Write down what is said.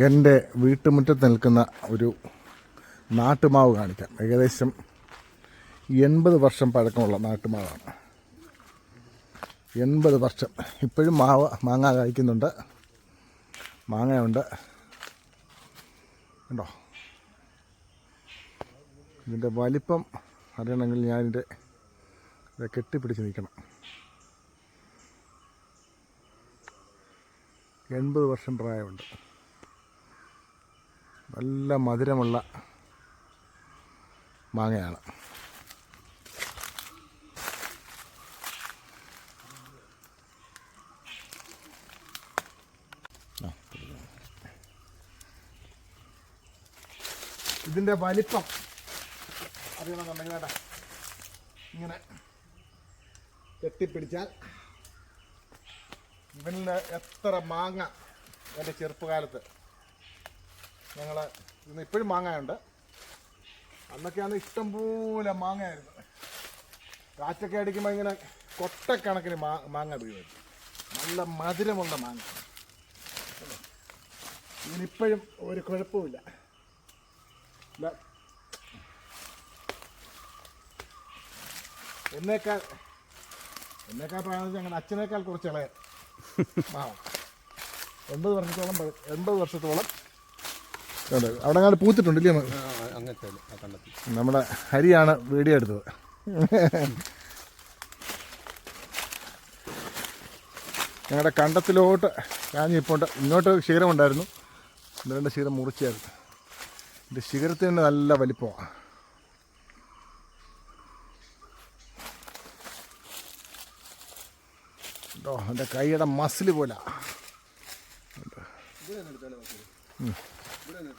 എന്റെ വീട്ടുമുറ്റത്ത് നിൽക്കുന്ന ഒരു നാട്ടുമാവ് കാണിക്കാം. ഏകദേശം എൺപത് വർഷം പഴക്കമുള്ള നാട്ടുമാവാണ്. എൺപത് വർഷം. ഇപ്പോഴും മാവ് മാങ്ങ കായ്ക്കുന്നുണ്ട്. മാങ്ങയുണ്ട്. ഉണ്ടോ ഇതിന്റെ വലിപ്പം അറിയണമെങ്കിൽ ഞാനിത് ഇത് കെട്ടിപ്പിടിച്ച് നിൽക്കണം. എൺപത് വർഷം പ്രായമുണ്ട്. നല്ല മധുരമുള്ള മാങ്ങയാണ്. ഇതിന്റെ വലിപ്പം അറിയണമെന്നുണ്ടെങ്കിൽ കേട്ടാ ഇങ്ങനെ കെട്ടിപ്പിടിച്ചാൽ ഇവനിൽ എത്ര മാങ്ങ എന്റെ ചെറുപ്പകാലത്ത്. ഞങ്ങൾ ഇന്ന് ഇപ്പോഴും മാങ്ങയുണ്ട് അന്നൊക്കെയാണ് ഇഷ്ടംപോലെ മാങ്ങയായിരുന്നു കാറ്റൊക്കെ അടിക്കുമ്പോൾ ഇങ്ങനെ കൊട്ടക്കണക്കിന് മാ മാങ്ങ വീഴുമായിരുന്നു നല്ല മധുരമുള്ള മാങ്ങ? ഇതിനിപ്പോഴും ഒരു കുഴപ്പമില്ല. എന്നേക്കാൾ എന്നേക്കാൾ പ്രായം ഞങ്ങളുടെ അച്ഛനേക്കാൾ കുറച്ച് ഇളയ എൺപത് വർഷത്തോളം എൺപത് വർഷത്തോളം. അവിടെ അങ്ങനെ പൂത്തിട്ടുണ്ടല്ലേ നമ്മുടെ ഹരിയാണ് വീഡിയോ എടുത്തത്. ഞങ്ങളുടെ കണ്ടത്തിലോട്ട് കാഞ്ഞിപ്പോണ്ട് ഇങ്ങോട്ട് ശിഖരമുണ്ടായിരുന്നു രണ്ട് ശിഖരം മുറിച്ചായിരുന്നു. എന്റെ ശിഖരത്തിന് നല്ല വലിപ്പമാണ്. കേട്ടോ എന്റെ കൈയുടെ മസിൽ പോലെ. Buraya ne